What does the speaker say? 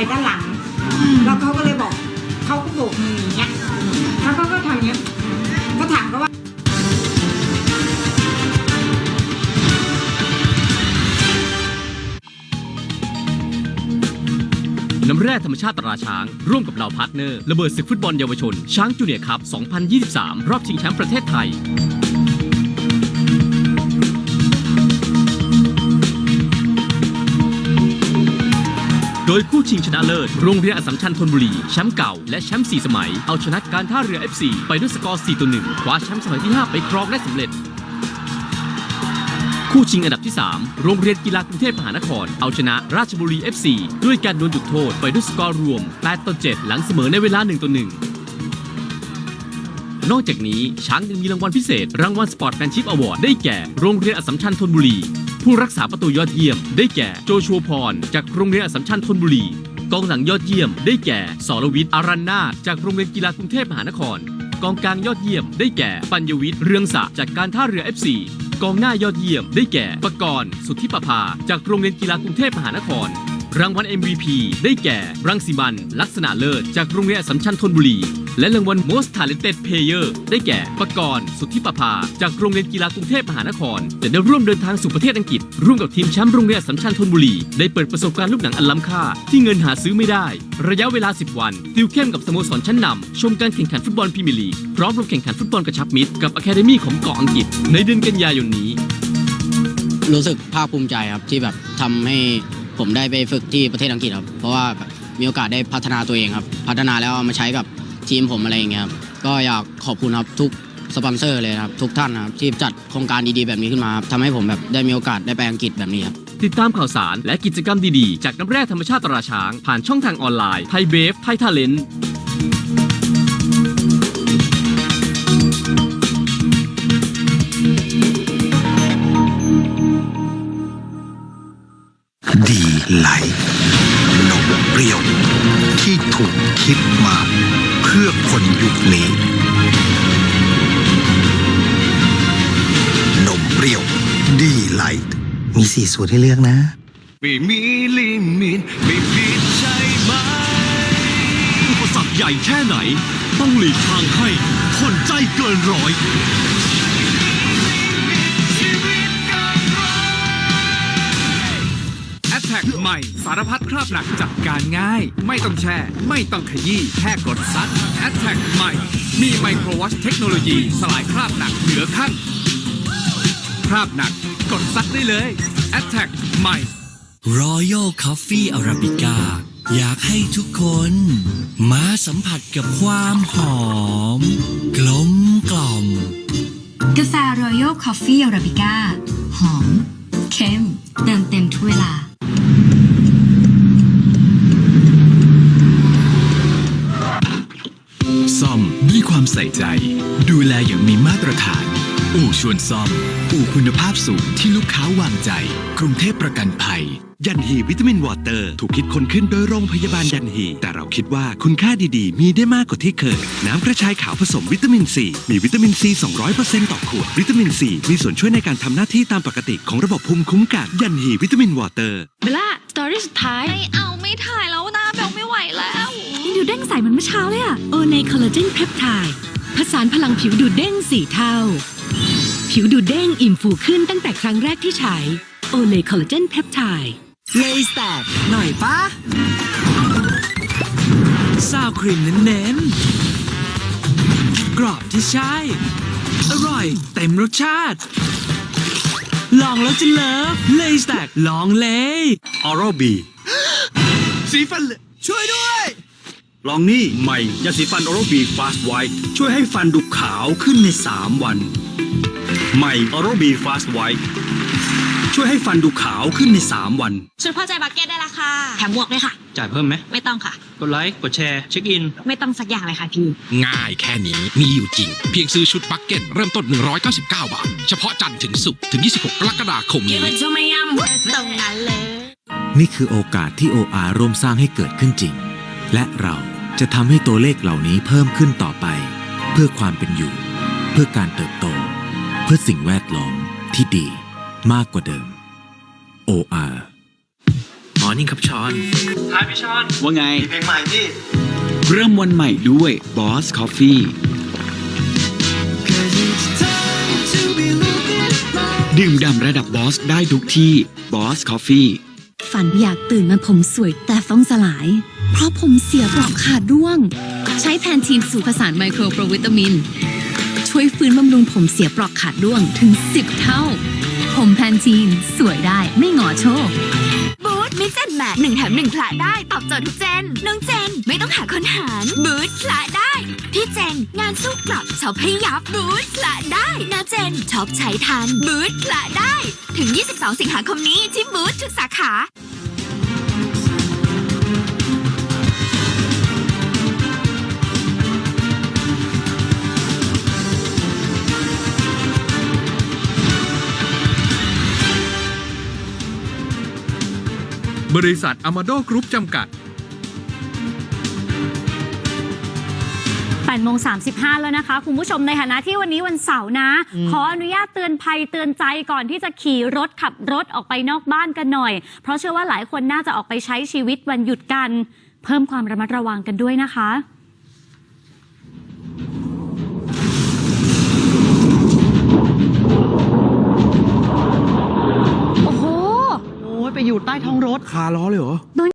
ไปด้านหลัง แล้วเขาก็เลยบอกเขาก็โบกมืออย่างเงี้ยแล้วเขาก็ทำอย่างเงี้ยก็ถามเขาว่าน้ำแร่ธรรมชาติตราช้าง ร่วมกับเหล่าพาร์ทเนอร์ ระเบิดศึกฟุตบอลเยาวชน ช้างจูเนียร์คัพ 2023 รอบชิงแชมป์ประเทศไทย โดยคู่ชิงชนะเลิศ โรงเรียนอัสสัมชัญธนบุรี แชมป์เก่าและแชมป์4สมัย เอาชนะการท่าเรือ FC ไปด้วยสกอร์4ต่อ1คว้าแชมป์สมัยที่ 5 ไปครองได้สำเร็จ คู่ชิงอันดับที่ 3 โรงเรียนกีฬากรุงเทพมหานคร เอาชนะราชบุรี FC ด้วยการดวลจุดโทษไปด้วยสกอร์รวม8ต่อ7หลังเสมอในเวลา1ต่อ1นอกจากนี้ช้างยังมีรางวัลพิเศษ รางวัลสปอร์ตแมนชิพอวอร์ดได้แก่ โรงเรียนอัสสัมชัญธนบุรี ผู้รักษาประตูยอดเยี่ยม ได้แก่โจชัวพร จากโรงเรียนอัสสัมชัญธนบุรี กองหลังยอดเยี่ยม ได้แก่สรวิทย์อารันนาจากโรงเรียนกีฬากรุงเทพมหานคร กองกลางยอดเยี่ยม ได้แก่ปัญญวิทย์เรืองศักดิ์จากการท่าเรือ FC กองหน้ายอดเยี่ยม ได้แก่ประกรณ์สุทธิประภา จากโรงเรียนกีฬากรุงเทพมหานคร รางวัล MVP ได้แก่ รังสิมัน ลักษณะเลิศ จากโรงเรียนสัมชัญธนบุรี และรางวัล Most Talented Player ได้แก่ประกรณ์สุทธิประภา จากโรงเรียนกีฬากรุงเทพมหานครจะได้ร่วมเดินทางสู่ประเทศอังกฤษ ร่วมกับทีมแชมป์โรงเรียนสสัมชัญธนบุรี ได้เปิดประสบการณ์ลูกหนังอันล้ำค่า ที่เงินหาซื้อไม่ได้ ระยะเวลา 10 วัน ติวเข้มกับสโมสรชั้นนำชมการแข่งขันฟุตบอลพรีเมียร์ลีกพร้อมลงแข่งขันฟุตบอลกระชับมิตรกับอะคาเดมี่ของเกาะอังกฤษในเดือนกันยายนนี้ รู้สึกภาคภูมิใจครับที่แบบทำให้ ผมได้ไปฝึกที่ประเทศอังกฤษครับ เพราะว่ามีโอกาสได้พัฒนาตัวเองครับ พัฒนาแล้วเอามาใช้กับทีมผมอะไรอย่างเงี้ยครับ ก็อยากขอบคุณครับทุกสปอนเซอร์เลยครับ ทุกท่านนะครับที่จัดโครงการดีๆแบบนี้ขึ้นมาครับทำให้ผมแบบได้มีโอกาสได้ไปอังกฤษแบบนี้ครับ ติดตามข่าวสารและกิจกรรมดีๆ จากน้ำแร่ธรรมชาติตราช้าง ผ่านช่องทางออนไลน์ไทยเบฟไทยทาเลนต์ นมเปรี้ยวที่ถูกคิดมาเพื่อคนยุคนี้ นมเปรี้ยวดีไหลมีสี่สูตรให้เลือกนะ ไม่มีลิมิตไม่ผิดใช่ไหม อุปสรรคใหญ่แค่ไหน ต้องหลีกทางให้คนใจเกินร้อยารพัดคราบหนักจัดการง่าย ไม่ต้องแช่ ไม่ต้องขยี้แค่กดซัดแอ t แทกใหม่ มีไมโครวัชเทคโนโลยีสลายคราบหนักเหนือขั้นคราบหนัก กดซัดได้เลยแอ t แทกใหม่ Royal Coffee Arabica อยากให้ทุกคน มาสัมผัสกับความหอม กลมกล่อม กาแฟ Royal Coffee Arabica หอม เข้มเติมเต็มทุกเวลา ใส่ใจ ดูแลอย่างมีมาตรฐาน อู่ชวนซ่อม อู่คุณภาพสูงที่ลูกค้าวางใจ กรุงเทพประกันภัย ยันฮีวิตามินวอเตอร์ ถูกคิดค้นขึ้นโดยโรงพยาบาลยันฮี แต่เราคิดว่าคุณค่าดีๆ มีได้มากกว่าที่เคย น้ำกระชายขาวผสมวิตามินซีมีวิตามินซี 200%ต่อขวด วิตามินซีมีส่วนช่วยในการทำหน้าที่ตามปกติของระบบภูมิคุ้มกัน ยันฮีวิตามินวอเตอร์ เบลล่าสตอรี่สุดท้าย ไม่เอาไม่ถ่ายแล้วนะเบลไม่ไหวแล้ว ยังดูเด้งใสเหมือนเมื่อเช้าเลยอะโอในคอลลาเจนเพปไทด์ผสานพลังผิวดูดเด้งสี่เท่า ผิวดูดเด้งอิ่มฟูขึ้นตั้งแต่ครั้งแรกที่ใช้โอเลคอลลาเจนเพปไทด์เลยสแตกหน่อยปะซาวครีมเน้นๆ กรอบที่ใช่ อร่อยเต็มรสชาติ ลองแล้วจะเลิฟเลยสแตกลองเลย ออรัลบี สีฟันเหลช่วยด้วย ลองนี่ใหม่ยาสีฟันออรัลบีฟาสต์ไวท์ช่วยให้ฟันดูขาวขึ้นใน 3 วัน ใหม่ออรัลบีฟาสต์ไวท์ช่วยให้ฟันดูขาวขึ้นใน 3 วัน ชุดพ่อใจบักเก็ตได้ละค่ะแถมหมวกด้วยค่ะ จ่ายเพิ่มไหม ไม่ต้องค่ะ กดไลค์ กดแชร์ เช็คอิน ไม่ต้องสักอย่างเลยค่ะพี่ ง่ายแค่นี้มีอยู่จริง เพียงซื้อชุดบักเก็ตเริ่มต้น 199 บาท เฉพาะจันทร์ถึงศุกร์ถึง 26 กรกฎาคมนี้ตรงนั้นเลย นี่คือโอกาสที่ OR ร่วมสร้างให้เกิดขึ้นจริง และเราจะทำให้ตัวเลขเหล่านี้เพิ่มขึ้นต่อไป เพื่อความเป็นอยู่ เพื่อการเติบโต เพื่อสิ่งแวดล้อมที่ดีมากกว่าเดิม OR หมอ Morning ครับชอนว่าไงเพลงใหม่พี่ เริ่มวันใหม่ด้วย Boss Coffee ดื่มด่ำระดับบอสได้ทุกที่ Boss Coffee ฝันอยากตื่นมาผมสวยแต่ฟ้องสลายเพ ราะผมเสียปลอกขาดร่วง ใช้แพนทีนสูตรผสานไมโครโปรวิตามิน ช่วยฟื้นบำรุงผมเสียปลอกขาดร่วงถึง 10 เท่า ผมแพนทีนสวยได้ไม่หงอโชคบูธมิกซ์แอนแมทหนึ่งแถมหนึ่งคละได้ตอบโจทย์ทุกเจน น้องเจนไม่ต้องหาคนหารบูธคละได้ พี่เจนงานสู้กลับช็อปให้ยับบูธคละได้นาเจนช็อปใช้ทันบูธคละได้ ถึง 22 สิงหาคมนี้ที่บูธทุกสาขา บริษัทอมาโดกรุ๊ปจำกัด8โมง35 แล้วนะคะ คุณผู้ชมในฐานะที่วันนี้วันเสาร์นะ ขออนุญาตเตือนภัยเตือนใจก่อนที่จะขี่รถขับรถออกไปนอกบ้านกันหน่อย เพราะเชื่อว่าหลายคนน่าจะออกไปใช้ชีวิตวันหยุดกัน เพิ่มความระมัดระวังกันด้วยนะคะ โอ้โหโอ้ยไปอยู่ใต้ท้องรถ คาล้อเลยเหรอ